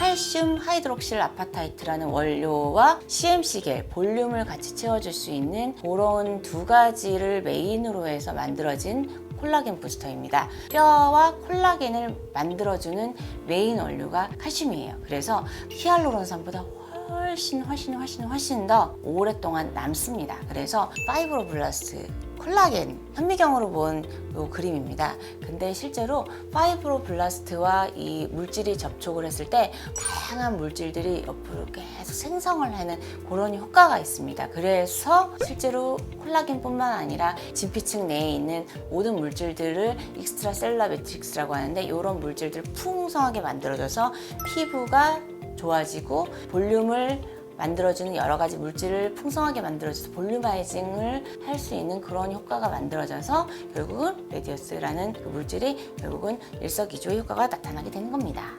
칼슘 하이드록실 아파타이트라는 원료와 CMC겔 볼륨을 같이 채워줄 수 있는 그런 두 가지를 메인으로 해서 만들어진 콜라겐 부스터입니다. 뼈와 콜라겐을 만들어주는 메인 원료가 칼슘이에요. 그래서 히알루론산보다 훨씬 훨씬 훨씬 훨씬 더 오랫동안 남습니다. 그래서 파이브로블라스트 콜라겐 현미경으로 본 요 그림입니다. 근데 실제로 파이브로블라스트와 이 물질이 접촉을 했을 때 다양한 물질들이 옆으로 계속 생성을 하는 그런 효과가 있습니다. 그래서 실제로 콜라겐뿐만 아니라 진피층 내에 있는 모든 물질들을 익스트라 셀라 매트릭스라고 하는데 이런 물질들을 풍성하게 만들어줘서 피부가 좋아지고 볼륨을 만들어주는 여러 가지 물질을 풍성하게 만들어줘서 볼륨아이징을 할 수 있는 그런 효과가 만들어져서 결국은 레디어스라는 그 물질이 결국은 일석이조의 효과가 나타나게 되는 겁니다.